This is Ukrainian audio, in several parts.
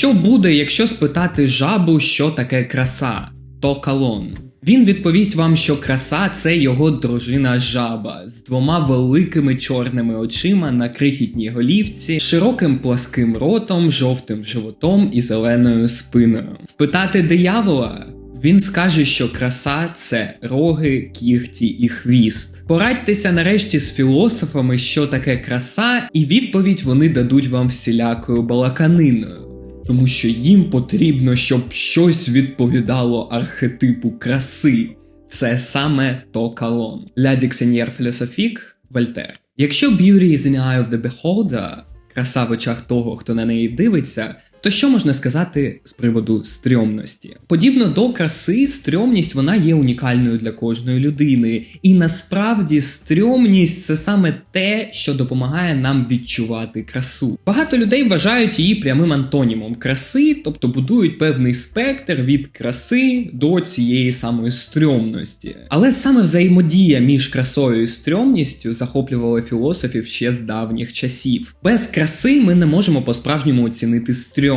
Що буде, якщо спитати жабу, що таке краса? То калон. Він відповість вам, що краса це його дружина жаба з двома великими чорними очима на крихітній голівці, широким пласким ротом, жовтим животом і зеленою спиною. Спитати диявола. Він скаже, що краса це роги, кігті і хвіст. Порадьтеся нарешті з філософами, що таке краса, і відповідь вони дадуть вам всілякою балаканиною. Тому що їм потрібно, щоб щось відповідало архетипу краси. Це саме то калон. Ля Діксеньєр Філософік Вольтер. Якщо beauty is in the eye of the beholder, краса в очах того, хто на неї дивиться, то що можна сказати з приводу стрьомності? Подібно до краси, стрьомність вона є унікальною для кожної людини. І насправді стрьомність це саме те, що допомагає нам відчувати красу. Багато людей вважають її прямим антонімом краси, тобто будують певний спектр від краси до цієї самої стрьомності. Але саме взаємодія між красою і стрьомністю захоплювала філософів ще з давніх часів. Без краси ми не можемо по-справжньому оцінити стрьомність.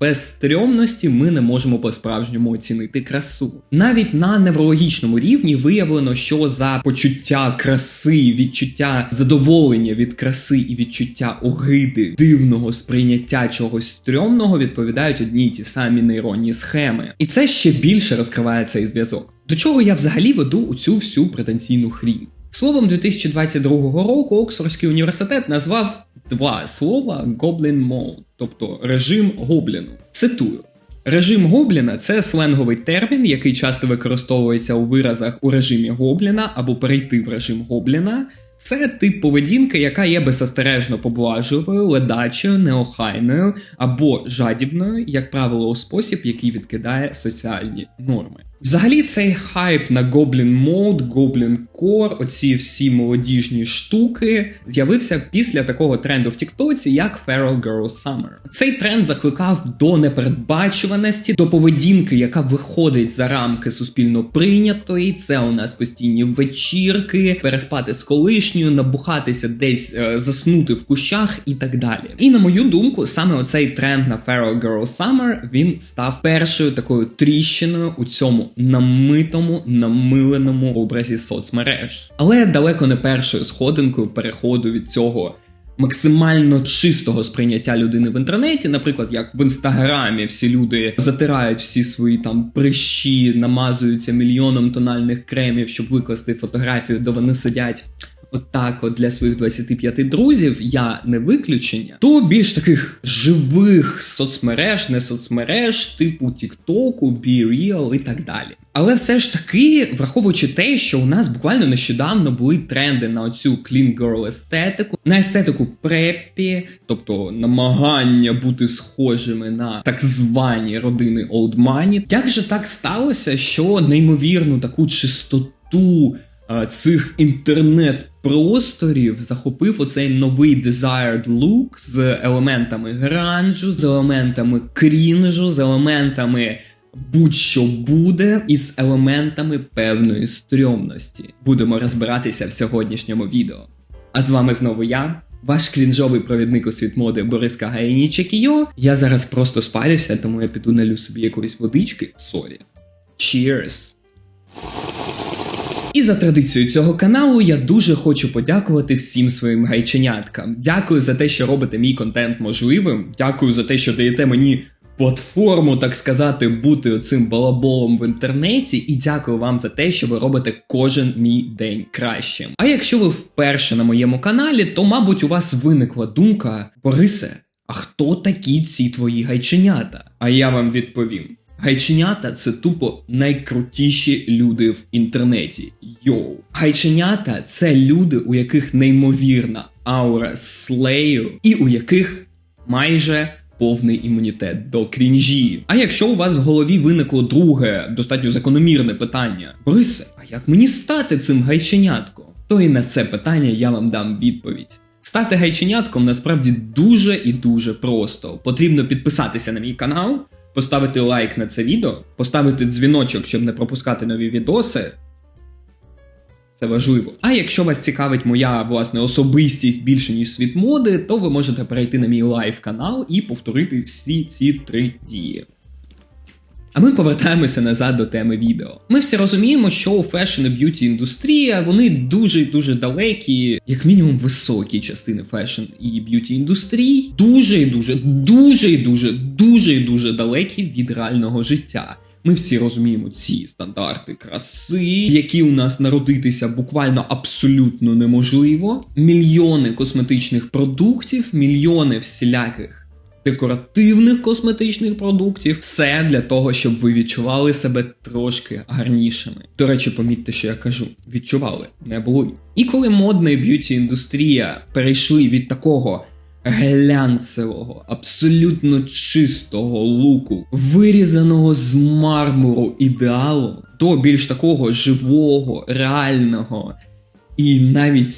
Без стрьомності ми не можемо по-справжньому оцінити красу. Навіть на неврологічному рівні виявлено, що за почуття краси, відчуття задоволення від краси і відчуття огиди, дивного сприйняття чогось стрьомного відповідають одні й ті самі нейронні схеми. І це ще більше розкриває цей зв'язок. До чого я взагалі веду у цю всю претенційну хрінь? Словом 2022 року Оксфордський університет назвав два слова Goblin Mode, тобто режим гобліну. Цитую. Режим гобліна це сленговий термін, який часто використовується у виразах у режимі гобліна або перейти в режим гобліна. Це тип поведінки, яка є беззастережно поблажливою, ледачою, неохайною або жадібною, як правило, у спосіб, який відкидає соціальні норми. Взагалі, цей хайп на Goblin Mode, Goblin Core, оці всі молодіжні штуки, з'явився після такого тренду в Тіктоці, як Feral Girl Summer. Цей тренд закликав до непередбачуваності, до поведінки, яка виходить за рамки суспільно прийнятої. Це у нас постійні вечірки, переспати з колишньою, набухатися десь, е, заснути в кущах і так далі. І на мою думку, саме оцей тренд на Feral Girl Summer він став першою такою тріщиною у цьому намитому, намиленому образі соцмереж. Але далеко не першою сходинкою переходу від цього максимально чистого сприйняття людини в інтернеті, наприклад, як в інстаграмі всі люди затирають всі свої там прищі, намазуються мільйоном тональних кремів, щоб викласти фотографію, де вони сидять. Отак, от для своїх 25 друзів я не виключення, то більш таких живих соцмереж, не соцмереж, типу Тіктоку, BeReal і так далі. Але все ж таки, враховуючи те, що у нас буквально нещодавно були тренди на оцю clean girl естетику, на естетику преппі, тобто намагання бути схожими на так звані родини Money, як же так сталося, що неймовірну таку чистоту цих інтернет-просторів захопив оцей новий desired look з елементами гранжу, з елементами крінжу, з елементами будь-що буде, і з елементами певної стрьомності. Будемо розбиратися в сьогоднішньому відео. А з вами знову я. Ваш клінжовий провідник у світ моди Борис Кагаїні Чекіо. Я зараз просто спалюся, тому я піду налю собі якоїсь водички. Сорі. Cheers! І за традицією цього каналу я дуже хочу подякувати всім своїм гайченяткам. Дякую за те, що робите мій контент можливим. Дякую за те, що даєте мені платформу, так сказати, бути оцим балаболом в інтернеті. І дякую вам за те, що ви робите кожен мій день кращим. А якщо ви вперше на моєму каналі, то, мабуть, у вас виникла думка, Борисе, а хто такі ці твої гайченята? А я вам відповім. Гайченята це тупо найкрутіші люди в інтернеті. Йоу. Гайченята це люди, у яких неймовірна аура слею, і у яких майже повний імунітет до крінжі. А якщо у вас в голові виникло друге, достатньо закономірне питання: Борисе, а як мені стати цим гайченятком? То і на це питання я вам дам відповідь. Стати гайченятком насправді дуже і дуже просто. Потрібно підписатися на мій канал поставити лайк на це відео, поставити дзвіночок, щоб не пропускати нові відоси. Це важливо. А якщо вас цікавить моя власне особистість більше ніж світ моди, то ви можете перейти на мій лайв канал і повторити всі ці три дії. А ми повертаємося назад до теми відео. Ми всі розуміємо, що у фешн і б'юті індустрія вони дуже дуже далекі, як мінімум високі частини фешн і б'юті індустрій, дуже і дуже, дуже і дуже, дуже і дуже далекі від реального життя. Ми всі розуміємо ці стандарти краси, які у нас народитися буквально абсолютно неможливо. Мільйони косметичних продуктів, мільйони всіляких декоративних косметичних продуктів, все для того, щоб ви відчували себе трошки гарнішими. До речі, помітьте, що я кажу: відчували, не були. І коли модна і б'юті індустрія перейшли від такого. Глянцевого, абсолютно чистого луку, вирізаного з мармуру ідеалу, до більш такого живого, реального, і навіть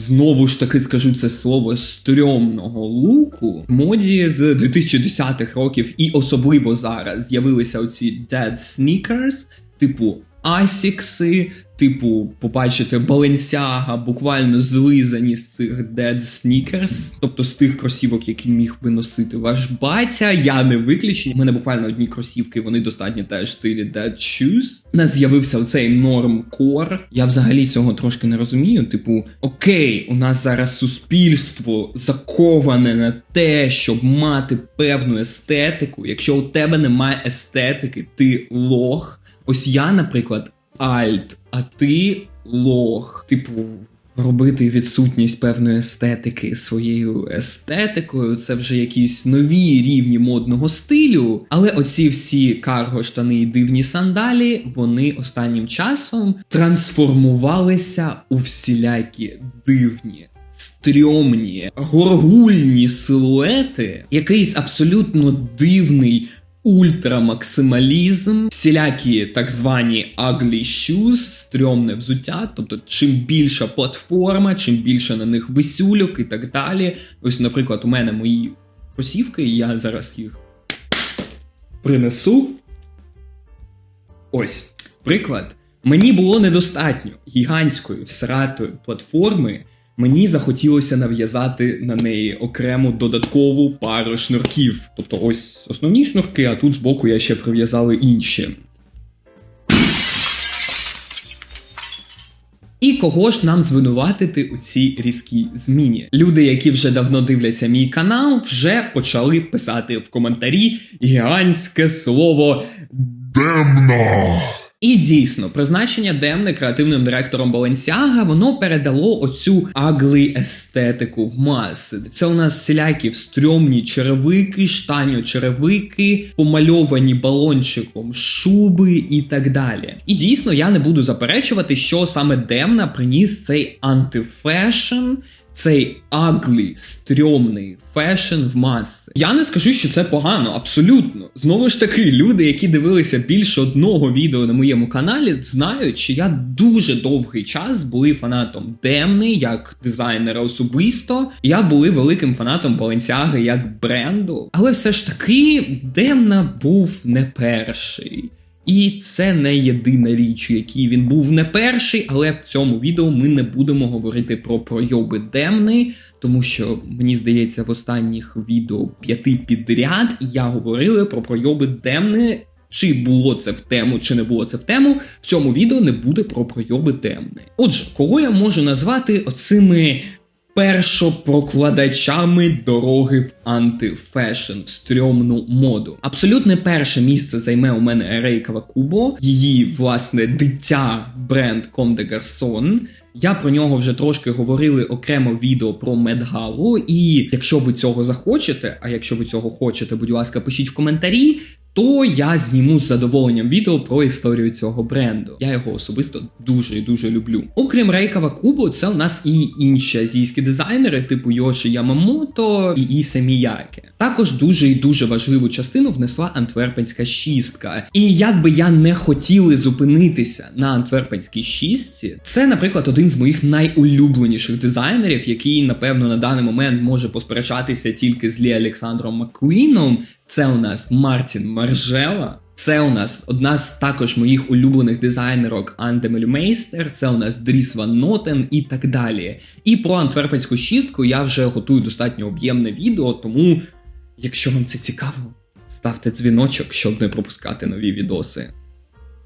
знову ж таки скажу це слово стрьомного луку в моді з 2010-х років, і особливо зараз з'явилися оці dead sneakers, типу асікси, типу, побачите Balenciaga буквально злизані з цих Dead Sneakers, тобто з тих кросівок, які міг би носити ваш батя. Я не виключення. У мене буквально одні кросівки, вони достатньо теж в стилі Dead Shoes. У нас з'явився оцей норм кор. Я взагалі цього трошки не розумію. Типу, окей, у нас зараз суспільство заковане на те, щоб мати певну естетику. Якщо у тебе немає естетики, ти лох. Ось я, наприклад, альт, а ти лох. Типу, робити відсутність певної естетики своєю естетикою, це вже якісь нові рівні модного стилю. Але оці всі карго штани і дивні сандалі, вони останнім часом трансформувалися у всілякі дивні. Стрьомні, горгульні силуети, якийсь абсолютно дивний ультрамаксималізм, всілякі так звані ugly shoes, стрьомне взуття. Тобто, чим більша платформа, чим більше на них висюльок і так далі. Ось, наприклад, у мене мої кросівки, і я зараз їх принесу. Ось, приклад. Мені було недостатньо гігантської всратої платформи мені захотілося нав'язати на неї окрему додаткову пару шнурків. Тобто ось основні шнурки, а тут збоку я ще прив'язали інші. І кого ж нам звинуватити у цій різкій зміні? Люди, які вже давно дивляться мій канал, вже почали писати в коментарі гігантське слово Демно. І дійсно, призначення Демни креативним директором Balenciaga, воно передало оцю агли естетику в маси. Це у нас всілякі стрьомні черевики, штаньо черевики, помальовані балончиком шуби і так далі. І дійсно я не буду заперечувати, що саме Демна приніс цей антифешн цей аглі, стрьомний фешн в маси. Я не скажу, що це погано, абсолютно. Знову ж таки, люди, які дивилися більше одного відео на моєму каналі, знають, що я дуже довгий час був фанатом Демни як дизайнера особисто. Я був великим фанатом Balenciaga як бренду. Але все ж таки, Демна був не перший. І це не єдина річ, якій він був не перший, але в цьому відео ми не будемо говорити про пройоби Демни, тому що мені здається, в останніх відео п'яти підряд я говорили про пройоби Демни. Чи було це в тему, чи не було це в тему, в цьому відео не буде про пройоби Демни. Отже, кого я можу назвати оцими першопрокладачами дороги в антифешн, в стрьомну моду. Абсолютне перше місце займе у мене Рейкава Кубо, її власне дитя бренд Comme des Garçons. Я про нього вже трошки говорили окремо відео про Медгалу. І якщо ви цього захочете, а якщо ви цього хочете, будь ласка, пишіть в коментарі то я зніму з задоволенням відео про історію цього бренду. Я його особисто дуже і дуже люблю. Окрім Рейкава Кубу, це у нас і інші азійські дизайнери, типу Йоші Ямамото і Ісе Міяке. Також дуже і дуже важливу частину внесла антверпенська шістка. І як би я не хотіли зупинитися на антверпенській шістці, це, наприклад, один з моїх найулюбленіших дизайнерів, який, напевно, на даний момент може посперечатися тільки з Лі Олександром Маккуіном. Це у нас Мартін Маржела. Це у нас одна з також моїх улюблених дизайнерок Анде Мельмейстер, це у нас Дріс Ван Нотен і так далі. І про антверпенську шістку я вже готую достатньо об'ємне відео, тому, якщо вам це цікаво, ставте дзвіночок, щоб не пропускати нові відоси.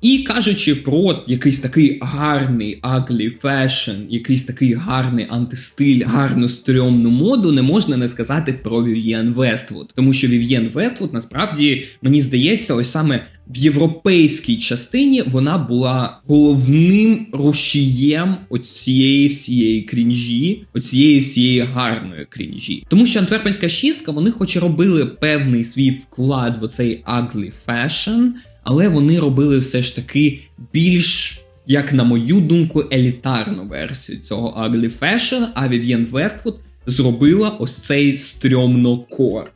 І кажучи про якийсь такий гарний аглі фешн, якийсь такий гарний антистиль, гарну стрьомну моду, не можна не сказати про Вів'єн Вествуд. Тому що Вів'єн Вествуд насправді мені здається, ось саме в європейській частині вона була головним рушієм оцієї всієї крінжі, оцієї всієї гарної крінжі. Тому що антверпенська шістка, вони хоч робили певний свій вклад в оцей аглі фешн але вони робили все ж таки більш, як на мою думку, елітарну версію цього Ugly Fashion, а Vivienne Westwood зробила ось цей стрьомно кор.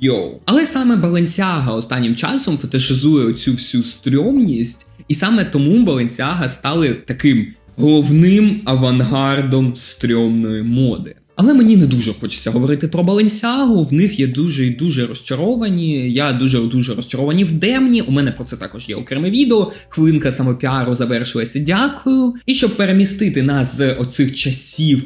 Йоу. Але саме Balenciaga останнім часом фетишизує оцю всю стрьомність, і саме тому Balenciaga стали таким головним авангардом стрьомної моди. Але мені не дуже хочеться говорити про Баленсіагу. В них є дуже і дуже розчаровані. Я дуже дуже розчаровані в Демні. У мене про це також є окреме відео. Хвилинка самопіару завершилася. Дякую. І щоб перемістити нас з оцих часів.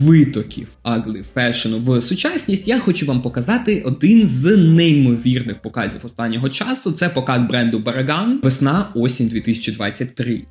Витоків Ugly Fashion в сучасність, я хочу вам показати один з неймовірних показів останнього часу. Це показ бренду Бараган весна осінь 2023.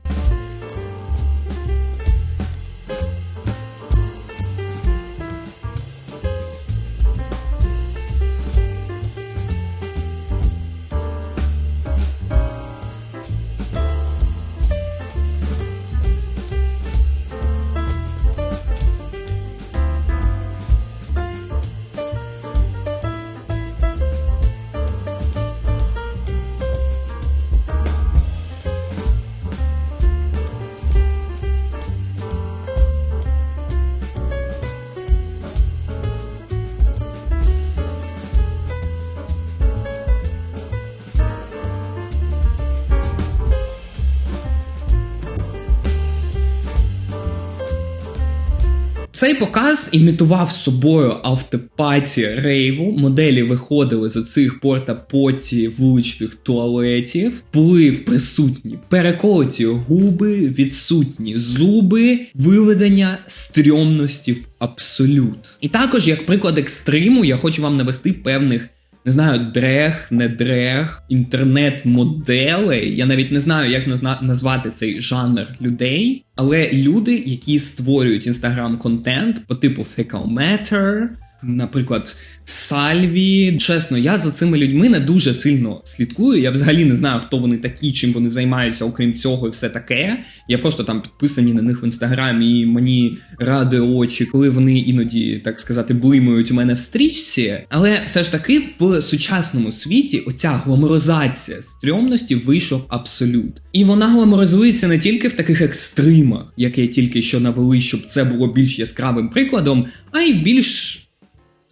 Цей показ імітував собою автопаті рейву. Моделі виходили з оцих порта-поті вуличних туалетів, були присутні переколоті губи, відсутні зуби, виведення стрьомності в абсолют. І також, як приклад екстриму, я хочу вам навести певних не знаю, дрех, не дрех, інтернет-моделей. Я навіть не знаю, як назвати цей жанр людей, але люди, які створюють інстаграм-контент по типу Fecal Matter, наприклад, Сальві. Чесно, я за цими людьми не дуже сильно слідкую. Я взагалі не знаю, хто вони такі, чим вони займаються, окрім цього, і все таке. Я просто там підписані на них в інстаграмі, і мені радує очі, коли вони іноді, так сказати, блимають у мене в стрічці. Але все ж таки в сучасному світі оця гламоризація стрьомності вийшов абсолют. І вона гламоризується не тільки в таких екстримах, як я тільки що навели, щоб це було більш яскравим прикладом, а й більш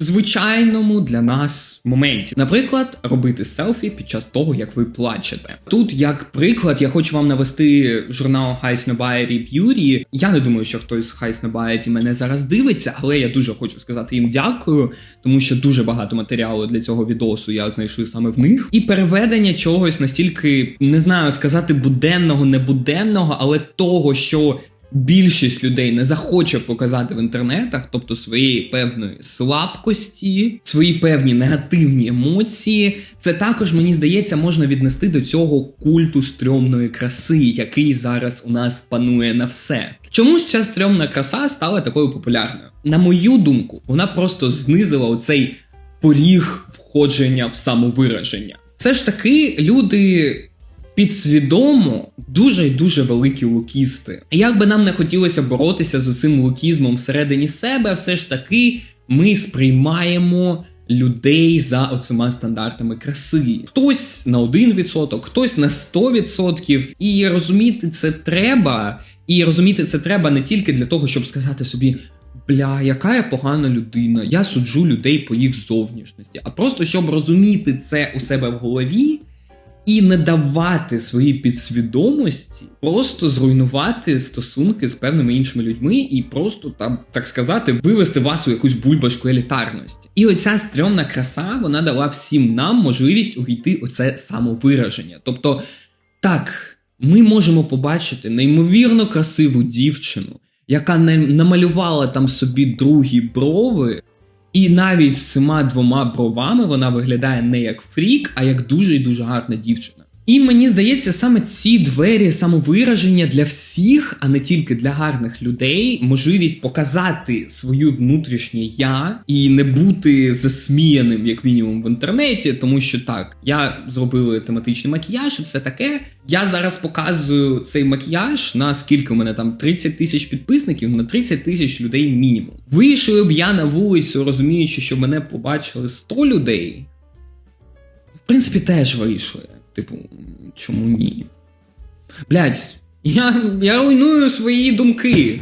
звичайному для нас моменті. Наприклад, робити селфі під час того, як ви плачете. Тут, як приклад, я хочу вам навести журнал High Snobiety Beauty. Я не думаю, що хтось з High Snobiety мене зараз дивиться, але я дуже хочу сказати їм дякую, тому що дуже багато матеріалу для цього відосу я знайшов саме в них. І переведення чогось настільки не знаю сказати буденного, небуденного, але того, що більшість людей не захоче показати в інтернетах, тобто своєї певної слабкості, свої певні негативні емоції, це також мені здається можна віднести до цього культу стрьомної краси, який зараз у нас панує на все. Чому ця стрьомна краса стала такою популярною? На мою думку, вона просто знизила оцей поріг входження в самовираження. Все ж таки, люди підсвідомо дуже й дуже великі лукісти. Як би нам не хотілося боротися з цим лукізмом всередині себе, все ж таки ми сприймаємо. Людей за оцима стандартами краси. Хтось на 1%, хтось на 100%. І розуміти це треба. І розуміти це треба не тільки для того, щоб сказати собі, бля, яка я погана людина, я суджу людей по їх зовнішності, а просто щоб розуміти це у себе в голові і не давати своїй підсвідомості просто зруйнувати стосунки з певними іншими людьми і просто там, так сказати, вивести вас у якусь бульбашку елітарності. І оця стрьомна краса вона дала всім нам можливість увійти у це самовираження. Тобто, так, ми можемо побачити неймовірно красиву дівчину, яка не намалювала там собі другі брови. І навіть з цими двома бровами вона виглядає не як фрік, а як дуже і дуже гарна дівчина. І мені здається, саме ці двері самовираження для всіх, а не тільки для гарних людей, можливість показати свою внутрішнє я і не бути засміяним, як мінімум, в інтернеті, тому що так, я зробив тематичний макіяж і все таке. Я зараз показую цей макіяж на скільки у мене там 30 тисяч підписників, на 30 тисяч людей мінімум. Вийшли б я на вулицю, розуміючи, що мене побачили 100 людей. В принципі, теж вийшли. Типу, чому ні? Блять, я, я руйную свої думки.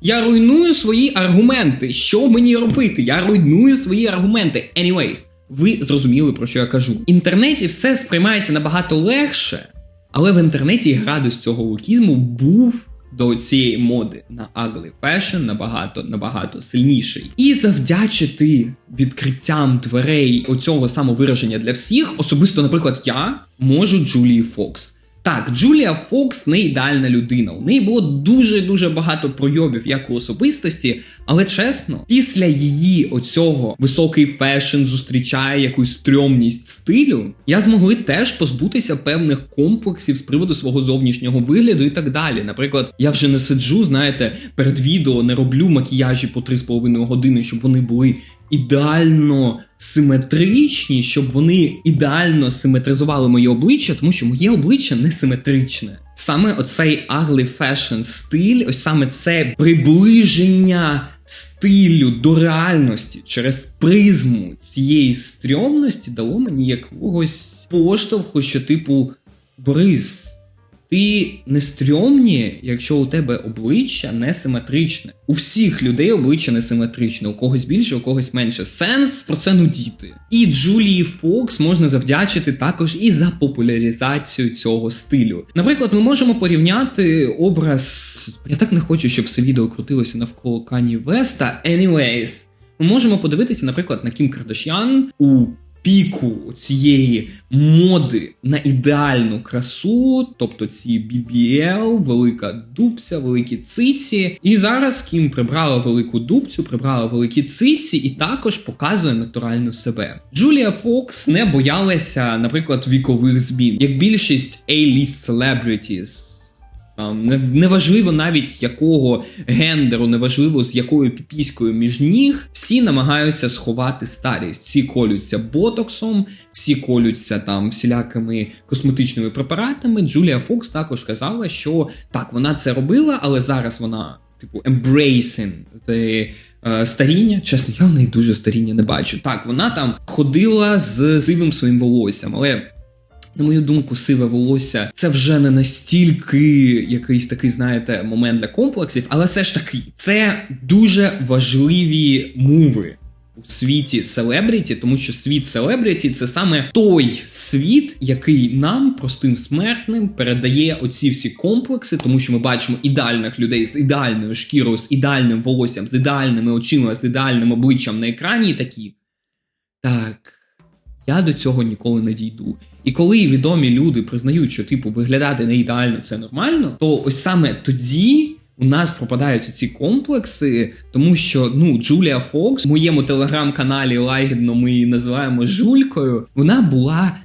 Я руйную свої аргументи. Що мені робити? Я руйную свої аргументи. Anyways, ви зрозуміли, про що я кажу. В інтернеті все сприймається набагато легше, але в інтернеті градус цього лукізму був до цієї моди на ugly fashion набагато набагато сильніший. І завдячити відкриттям дверей оцього самовираження для всіх, особисто, наприклад, я можу Джулії Фокс. Так, Джулія Фокс не ідеальна людина. У неї було дуже дуже багато пройобів як у особистості, але чесно, після її оцього високий фешн зустрічає якусь стрьомність стилю, я змогли теж позбутися певних комплексів з приводу свого зовнішнього вигляду і так далі. Наприклад, я вже не сиджу, знаєте, перед відео не роблю макіяжі по 3,5 години, щоб вони були ідеально симетричні, щоб вони ідеально симетризували моє обличчя, тому що моє обличчя не симетричне. Саме оцей ugly fashion стиль, ось саме це приближення стилю до реальності через призму цієї стрьомності дало мені якогось поштовху, що, типу, Борис, ти не стрьомні, якщо у тебе обличчя не симетричне. У всіх людей обличчя не симетричне, у когось більше, у когось менше. Сенс про це нудіти. І Джулії Фокс можна завдячити також і за популяризацію цього стилю. Наприклад, ми можемо порівняти образ. Я так не хочу, щоб все відео крутилося навколо Кані Веста. Anyways, ми можемо подивитися, наприклад, на Кім Кардашян у піку цієї моди на ідеальну красу, тобто ці BBL, велика дубця, великі циці. І зараз Кім прибрала велику дубцю, прибрала великі циці і також показує натуральну себе. Джулія Фокс не боялася, наприклад, вікових змін, як більшість A-list celebrities. Неважливо навіть якого гендеру, неважливо з якою піпіською між ніг, всі намагаються сховати старість. Всі колються ботоксом, всі колються там всілякими косметичними препаратами. Джулія Фокс також казала, що так, вона це робила, але зараз вона, типу, embracing the е, Старіння, чесно, я в неї дуже старіння не бачу. Так, вона там ходила з сивим своїм волоссям, але на мою думку, сиве волосся це вже не настільки якийсь такий, знаєте, момент для комплексів, але все ж таки, це дуже важливі мови. У світі селебріті, тому що світ селебріті це саме той світ, який нам, простим смертним, передає оці всі комплекси, тому що ми бачимо ідеальних людей з ідеальною шкірою, з ідеальним волоссям, з ідеальними очима, з ідеальним обличчям на екрані, і такі. Так, я до цього ніколи не дійду. І коли відомі люди признають, що типу виглядати не ідеально це нормально, то ось саме тоді. У нас пропадають ці комплекси, тому що ну Джулія Фокс в моєму телеграм-каналі лагідно ми її називаємо Жулькою. Вона була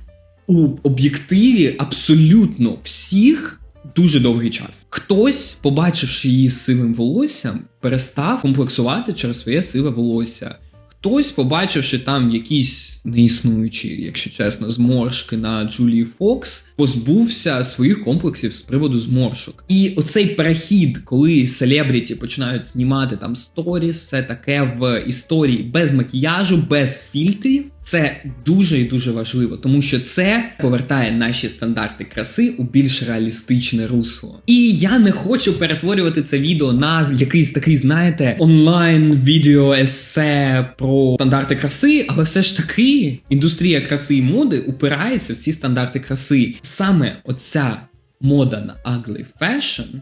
у об'єктиві абсолютно всіх дуже довгий час. Хтось, побачивши її сивим волоссям, перестав комплексувати через своє сиве волосся. Хтось, побачивши там якісь неіснуючі, якщо чесно, зморшки на Джулії Фокс, позбувся своїх комплексів з приводу зморшок. І оцей перехід, коли селебріті починають знімати там сторіс, все таке в історії без макіяжу, без фільтрів. Це дуже і дуже важливо, тому що це повертає наші стандарти краси у більш реалістичне русло. І я не хочу перетворювати це відео на якийсь такий, знаєте, онлайн відео есе про стандарти краси, але все ж таки індустрія краси і моди упирається в ці стандарти краси. Саме оця мода на ugly fashion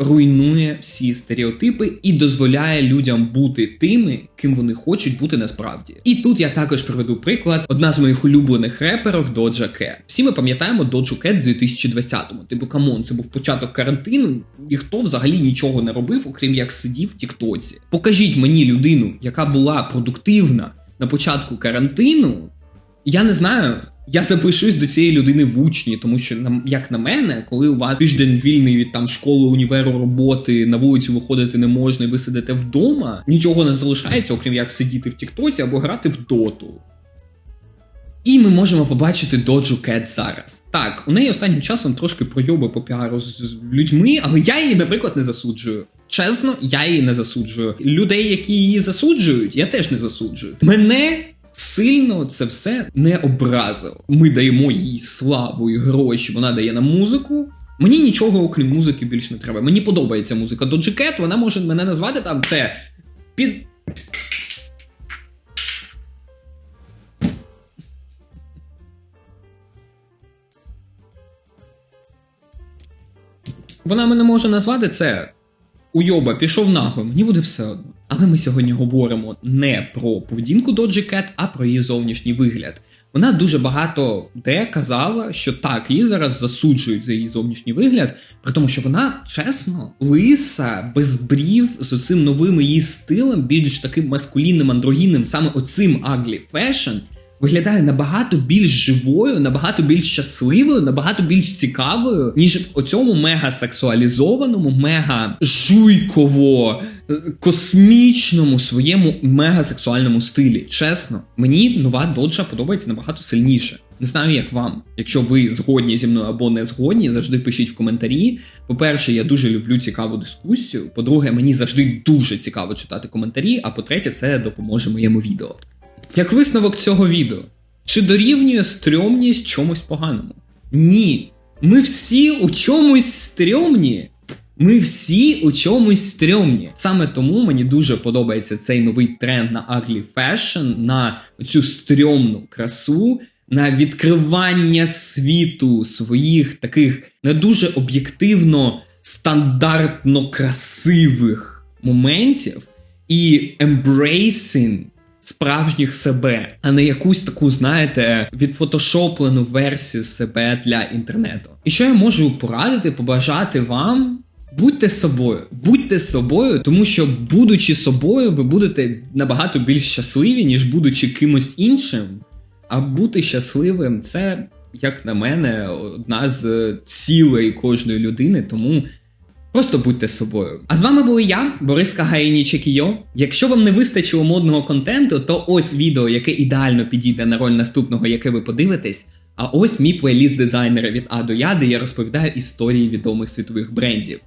руйнує всі стереотипи і дозволяє людям бути тими, ким вони хочуть бути насправді. І тут я також приведу приклад. Одна з моїх улюблених реперок Доджа Cat. Всі ми пам'ятаємо Доджу в 2020-му. Типу, камон, це був початок карантину, і хто взагалі нічого не робив, окрім як сидів в Тіктоці. Покажіть мені людину, яка була продуктивна на початку карантину. Я не знаю. Я запишусь до цієї людини в учні, тому що як на мене, коли у вас тиждень вільний від там школи, універу, роботи, на вулицю виходити не можна, і ви сидите вдома, нічого не залишається, окрім як сидіти в Тіктоці або грати в доту. І ми можемо побачити Доджу Кет зараз. Так, у неї останнім часом трошки пройоби по піару з людьми, але я її, наприклад, не засуджую. Чесно, я її не засуджую. Людей, які її засуджують, я теж не засуджую. Мене сильно це все не образило. Ми даємо їй славу і гроші, вона дає нам музику. Мені нічого, окрім музики, більш не треба. Мені подобається музика до Джекет, вона може мене назвати там це під. Вона мене може назвати це. Уйоба, пішов нахуй, мені буде все одно. Але ми сьогодні говоримо не про поведінку Доджі Кет, а про її зовнішній вигляд. Вона дуже багато де казала, що так, її зараз засуджують за її зовнішній вигляд, при тому, що вона чесно, лиса, без брів, з оцим новим її стилем, більш таким маскулінним, андрогінним, саме оцим ugly fashion, виглядає набагато більш живою, набагато більш щасливою, набагато більш цікавою, ніж в оцьому мега сексуалізованому, мега жуйково, космічному своєму мега сексуальному стилі. Чесно, мені нова доджа подобається набагато сильніше. Не знаю, як вам. Якщо ви згодні зі мною або не згодні, завжди пишіть в коментарі. По-перше, я дуже люблю цікаву дискусію. По-друге, мені завжди дуже цікаво читати коментарі. А по-третє, це допоможе моєму відео. Як висновок цього відео, чи дорівнює стрьомність чомусь поганому? Ні. Ми всі у чомусь стрьомні. Ми всі у чомусь стрьомні. Саме тому мені дуже подобається цей новий тренд на ugly fashion, на цю стрьомну красу, на відкривання світу своїх таких не дуже об'єктивно стандартно красивих моментів і embracing справжніх себе, а не якусь таку, знаєте, відфотошоплену версію себе для інтернету. І що я можу порадити, побажати вам. Будьте собою, будьте собою, тому що, будучи собою, ви будете набагато більш щасливі, ніж будучи кимось іншим. А бути щасливим це, як на мене, одна з цілей кожної людини. Тому Просто будьте собою. А з вами були я, Борис Кагаїні Чекійо. Якщо вам не вистачило модного контенту, то ось відео, яке ідеально підійде на роль наступного, яке ви подивитесь. А ось мій плейліст дизайнера від А до Я, де я розповідаю історії відомих світових брендів.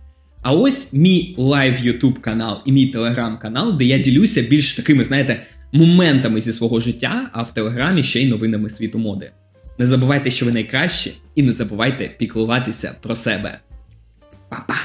А ось мій лайв Ютуб канал і мій телеграм-канал, де я ділюся більш такими, знаєте, моментами зі свого життя, а в телеграмі ще й новинами світу моди. Не забувайте, що ви найкращі, і не забувайте піклуватися про себе. Па-па!